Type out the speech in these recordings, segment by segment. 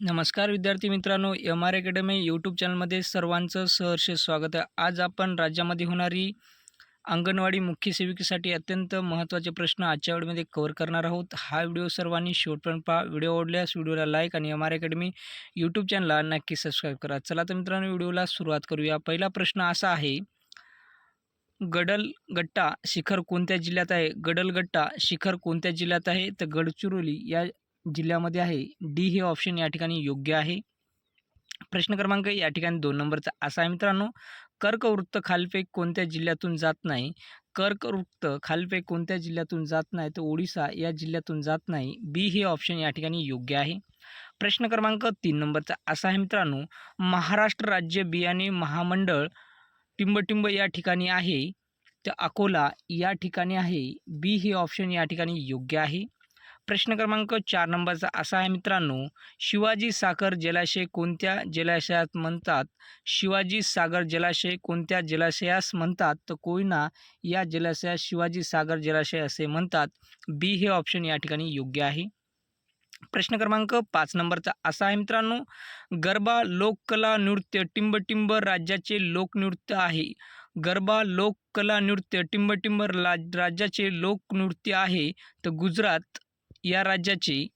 नमस्कार विद्यार्थी मित्रांनो एम आर अकॅडमी यूट्यूब चॅनलमध्ये सर्वांचं सहर्ष स्वागत आहे. आज आपण राज्यामध्ये होणारी अंगणवाडी मुख्य सेविकेसाठी अत्यंत महत्त्वाचे प्रश्न आजच्या व्हिडिओमध्ये कव्हर करणार आहोत. हा व्हिडिओ सर्वांनी शेवटपर्यंत पहा. व्हिडिओ आवडल्यास व्हिडिओला लाईक आणि एम आर अकॅडमी यूट्यूब चॅनलला नक्की सबस्क्राईब करा. चला तर मित्रांनो व्हिडिओला सुरुवात करूया. पहिला प्रश्न असा आहे गडलगट्टा शिखर कोणत्या जिल्ह्यात आहे? गडलगट्टा शिखर कोणत्या जिल्ह्यात आहे? तर गडचिरोली या जिल्ह्यामध्ये आहे. डी हे ऑप्शन या ठिकाणी योग्य आहे. प्रश्न क्रमांक या ठिकाणी दोन नंबरचा असा आहे मित्रांनो. कर्कवृत्त खालपेक कोणत्या जिल्ह्यातून जात नाही? कर्कवृत्त खालपेक कोणत्या जिल्ह्यातून जात नाही? तर ओडिसा या जिल्ह्यातून जात नाही. बी हे ऑप्शन या ठिकाणी योग्य आहे. प्रश्न क्रमांक तीन नंबरचा असा आहे मित्रांनो. महाराष्ट्र राज्य बियाणे महामंडळ टिंबटिंब या ठिकाणी आहे. तर अकोला या ठिकाणी आहे. बी हे ऑप्शन या ठिकाणी योग्य आहे. प्रश्न क्रमांक चार नंबरचा असा आहे मित्रांनो शिवाजी सागर जलाशय कोणत्या जलाशयात म्हणतात? शिवाजी सागर जलाशय कोणत्या जलाशयास म्हणतात? तर कोयना या जलाशयास शिवाजी सागर जलाशय असे म्हणतात. बी हे ऑप्शन या ठिकाणी योग्य आहे. प्रश्न क्रमांक पाच नंबरचा असा आहे मित्रांनो गरबा लोककला नृत्य टिंबटिंब राज्याचे लोकनृत्य आहे. गरबा लोककला नृत्य टिंबटिंब राज राज्याचे लोकनृत्य आहे. तर गुजरात या राज्याचे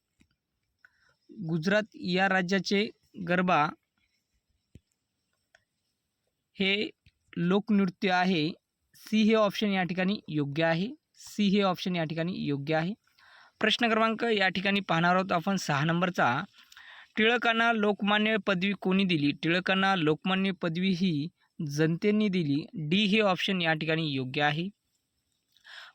गुजरात या राज्याचे गरबा हे लोकनृत्य आहे. सी हे ऑप्शन या ठिकाणी योग्य आहे. सी हे ऑप्शन या ठिकाणी योग्य आहे. प्रश्न क्रमांक या ठिकाणी पाहणार आहोत आपण. सहा नंबरचा टिळकांना लोकमान्य पदवी कोणी दिली? टिळकांना लोकमान्य पदवी ही जनतेने दिली. डी हे ऑप्शन या ठिकाणी योग्य आहे.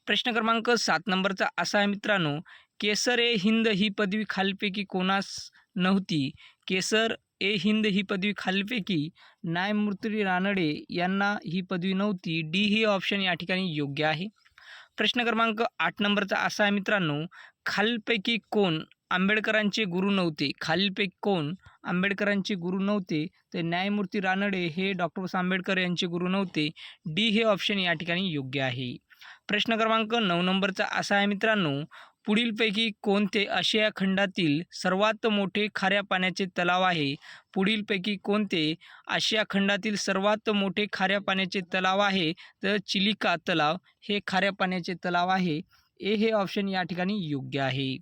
प्रश्न क्रमांक सात नंबरचा असा आहे मित्रांनो केसर ए हिंद ही पदवी खालपैकी कोणास नव्हती? केसर ए हिंद ही पदवी खालपैकी न्यायमूर्ती रानडे यांना ही पदवी नव्हती. डी ही ऑप्शन या ठिकाणी योग्य आहे. प्रश्न क्रमांक आठ नंबरचा असा आहे मित्रांनो खालपैकी कोण आंबेडकरांचे गुरु नव्हते? खालीलपैकी कोण आंबेडकरांचे गुरु नव्हते? तर न्यायमूर्ती रानडे हे डॉक्टर आंबेडकर यांचे गुरु नव्हते. डी हे ऑप्शन या ठिकाणी योग्य आहे. प्रश्न क्रमांक नऊ नंबरचा असा आहे मित्रांनो पुढीलपैकी कोणते आशिया खंडातील सर्वात मोठे खाऱ्या पाण्याचे तलाव आहे? पुढीलपैकी कोणते आशिया खंडातील सर्वात मोठे खाऱ्या पाण्याचे तलाव आहे? तर चिलिका तलाव हे खाऱ्या पाण्याचे तलाव आहे. ए हे ऑप्शन या ठिकाणी योग्य आहे.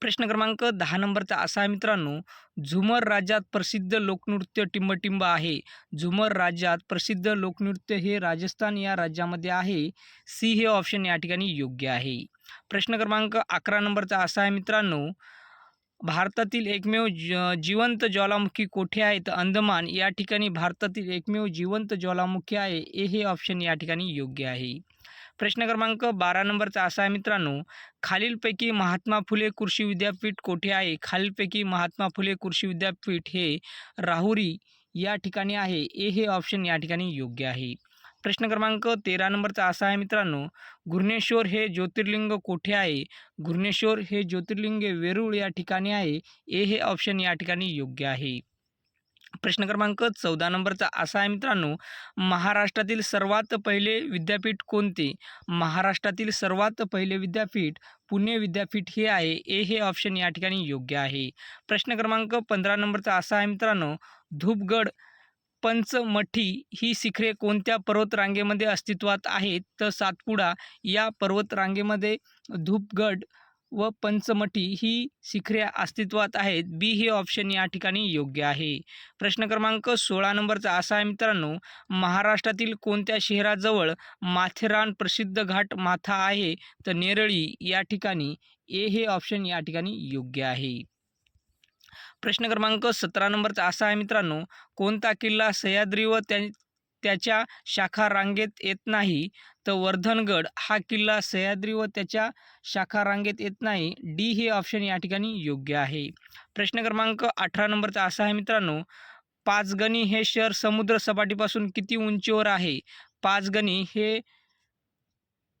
प्रश्न क्रमांक दहा नंबरचा असा आहे मित्रांनो. झुमर राज्यात प्रसिद्ध लोकनृत्य टिंबटिंब आहे. झुमर राज्यात प्रसिद्ध लोकनृत्य हे राजस्थान या राज्यामध्ये आहे. सी हे ऑप्शन या ठिकाणी योग्य आहे. प्रश्न क्रमांक अकरा नंबरचा असा आहे मित्रांनो. भारतातील एकमेव ज, जिवंत ज्वालामुखी कोठे आहे तर अंदमान. या ठिकाणी भारतातील एकमेव जिवंत ज्वालामुखी आहे. ए, हे ऑप्शन या ठिकाणी योग्य आहे. प्रश्न क्रमांक बारा नंबरचा असा आहे मित्रांनो. खालीलपैकी महात्मा फुले कृषी विद्यापीठ कोठे आहे? खालीलपैकी महात्मा फुले कृषी विद्यापीठ हे राहुरी या ए, हे ऑप्शन या ठिकाणी योग्य आहे. प्रश्न क्रमांक तेरा नंबरचा असा आहे मित्रांनो घुर्णेश्वर हे ज्योतिर्लिंग कोठे आहे? घुर्णेश्वर हे ज्योतिर्लिंग वेरूळ या ठिकाणी आहे. ए हे ऑप्शन या ठिकाणी योग्य आहे. प्रश्न क्रमांक चौदा नंबरचा असा आहे मित्रांनो महाराष्ट्रातील सर्वात पहिले विद्यापीठ कोणते? महाराष्ट्रातील सर्वात पहिले विद्यापीठ पुणे विद्यापीठ हे आहे. ए हे ऑप्शन या ठिकाणी योग्य आहे. प्रश्न क्रमांक पंधरा नंबरचा असा आहे मित्रांनो धूपगड पंचमठी ही शिखरे कोणत्या पर्वतरांगेमध्ये अस्तित्वात आहेत? तर सातपुडा या पर्वतरांगेमध्ये धूपगड व पंचमठी ही शिखरे अस्तित्वात आहेत. बी हे ऑप्शन या ठिकाणी योग्य आहे. प्रश्न क्रमांक सोळा नंबरचा असा आहे मित्रांनो महाराष्ट्रातील कोणत्या शहराजवळ माथेरान प्रसिद्ध घाट माथा आहे? तर नेरळी या ठिकाणी ए हे ऑप्शन या ठिकाणी योग्य आहे. प्रश्न क्रमांक सतरा नंबरचा असा आहे मित्रांनो. कोणता किल्ला सह्याद्री व त्या त्याच्या शाखा रांगेत येत नाही? तर वर्धनगड हा किल्ला सह्याद्री व त्याच्या शाखा रांगेत येत नाही. डी हे ऑप्शन या ठिकाणी योग्य आहे. प्रश्न क्रमांक अठरा नंबरचा असा आहे मित्रांनो. पाचगणी हे शहर समुद्र सपाटीपासून किती उंचीवर आहे? पाचगणी हे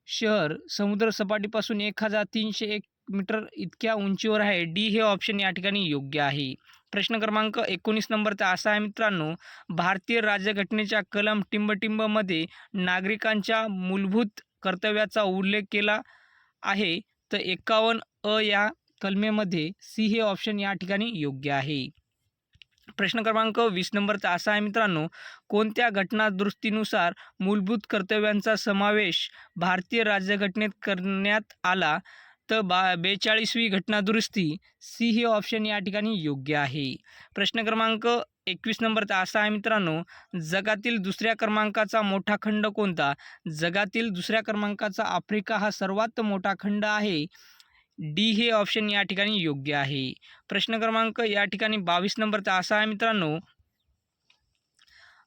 शहर समुद्र सपाटीपासून एक हजार तीनशे एक मीटर इतक्या उंचीवर आहे. डी हे ऑप्शन या ठिकाणी योग्य आहे. प्रश्न क्रमांक एकोणीस नंबरचा असा आहे मित्रांनो. भारतीय राज्यघटनेच्या कलम टिंबटिंबमध्ये नागरिकांच्या मूलभूत कर्तव्याचा उल्लेख केला आहे. तर एकावन्न अ या कलमेमध्ये सी हे ऑप्शन या ठिकाणी योग्य आहे. प्रश्न क्रमांक वीस नंबरचा असा आहे मित्रांनो. कोणत्या घटना दुरुस्तीनुसार मूलभूत कर्तव्यांचा समावेश भारतीय राज्यघटनेत करण्यात आला? तर बा बेचाळीसवी घटना दुरुस्ती सी हे ऑप्शन या ठिकाणी योग्य आहे. प्रश्न क्रमांक एकवीस नंबरचा असा आहे मित्रांनो जगातील दुसऱ्या क्रमांकाचा मोठा खंड कोणता? जगातील दुसऱ्या क्रमांकाचा आफ्रिका हा सर्वात मोठा खंड आहे. डी हे ऑप्शन या ठिकाणी योग्य आहे. प्रश्न क्रमांक या ठिकाणी बावीस नंबरचा असा आहे मित्रांनो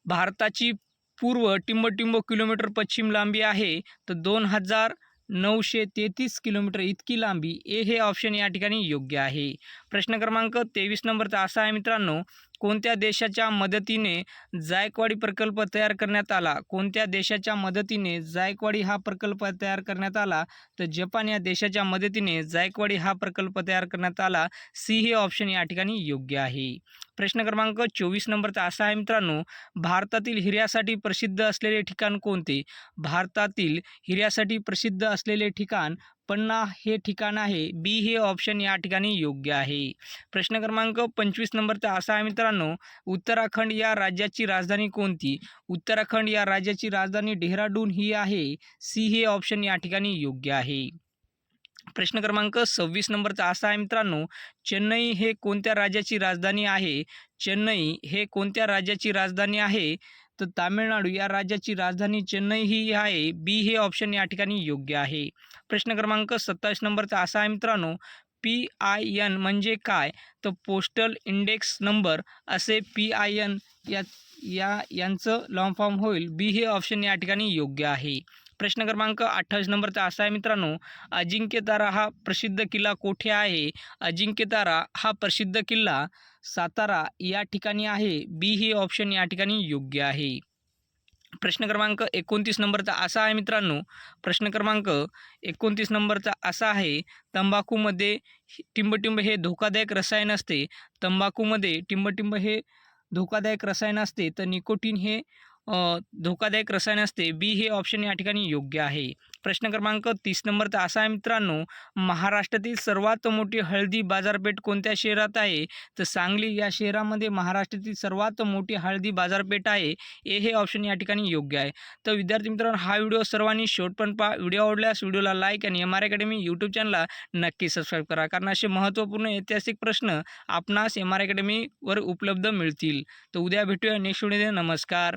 भारताची पूर्व टिंबटिंब किलोमीटर पश्चिम लांबी आहे. तर दोन हजार नऊशे तेहतीस किलोमीटर इतकी लांबी. ए हे ऑप्शन या ठिकाणी योग्य आहे. प्रश्न क्रमांक तेवीस नंबरचा असा आहे मित्रांनो. कोणत्या देशाच्या मदतीने जायकवाडी प्रकल्प तयार करण्यात आला? कोणत्या देशाच्या मदतीने जायकवाडी हा प्रकल्प तयार करण्यात आला? तर जपान या देशाच्या मदतीने जायकवाडी हा प्रकल्प तयार करण्यात आला. सी हे ऑप्शन या ठिकाणी योग्य आहे. प्रश्न क्रमांक चोवीस नंबरचा असा आहे मित्रांनो भारतातील हिऱ्यासाठी प्रसिद्ध असलेले ठिकाण कोणते? भारतातील हिऱ्यासाठी प्रसिद्ध असलेले ठिकाण पन्ना हे ठिकाण आहे. बी हे ऑप्शन या ठिकाणी योग्य आहे. प्रश्न क्रमांक पंचवीस नंबरचा असा आहे मित्रांनो उत्तराखंड या राज्याची राजधानी कोणती? उत्तराखंड या राज्याची राजधानी डेहराडून ही आहे. सी हे ऑप्शन या ठिकाणी योग्य आहे. प्रश्न क्रमांक सव्वीस नंबरचा असा आहे मित्रांनो चेन्नई हे कोणत्या राज्याची राजधानी आहे? चेन्नई हे कोणत्या राज्याची राजधानी आहे? तर तामिळनाडू या राज्याची राजधानी चेन्नई ही आहे. बी हे ऑप्शन या ठिकाणी योग्य आहे. प्रश्न क्रमांक सत्तावीस नंबरचा असा आहे मित्रांनो पी आय एन म्हणजे काय? तर पोस्टल इंडेक्स नंबर असे पी आय एन या या यांचं लॉंग फॉर्म होईल. बी हे ऑप्शन या ठिकाणी योग्य आहे. प्रश्न क्रमांक अठ्ठावीस नंबरचा असा आहे मित्रांनो. अजिंक्यतारा हा प्रसिद्ध किल्ला कोठे आहे? अजिंक्यतारा हा प्रसिद्ध किल्ला सातारा या ठिकाणी आहे. बी हे ऑप्शन या ठिकाणी योग्य आहे. प्रश्न क्रमांक एकोणतीस नंबरचा असा आहे मित्रांनो. प्रश्न क्रमांक एकोणतीस नंबरचा असा आहे तंबाखूमध्ये टिंबटिंब हे धोकादायक रसायन असते. तंबाखूमध्ये टिंबटिंब हे धोकादायक रसायन असते तर निकोटीन हे धोकादायक रसायन असते. बी हे ऑप्शन या ठिकाणी योग्य आहे. प्रश्न क्रमांक तीस नंबरचा असा आहे मित्रांनो महाराष्ट्रातील सर्वात मोठी हळदी बाजारपेठ कोणत्या शहरात आहे? तर सांगली या शहरामध्ये महाराष्ट्रातील सर्वात मोठी हळदी बाजारपेठ आहे. ए हे ऑप्शन या ठिकाणी योग्य आहे. तर विद्यार्थी मित्रांनो हा व्हिडिओ सर्वांनी शेवटपर्यंत पहा. व्हिडिओ आवडल्यास व्हिडिओला लाईक आणि एम आर अकॅडमी यूट्यूब चॅनलला नक्की सबस्क्राईब करा. कारण असे महत्त्वपूर्ण ऐतिहासिक प्रश्न आपणास एम आर अकॅडमीवर उपलब्ध मिळतील. तर उद्या भेटूया नेक्स्ट व्हिडिओ नमस्कार.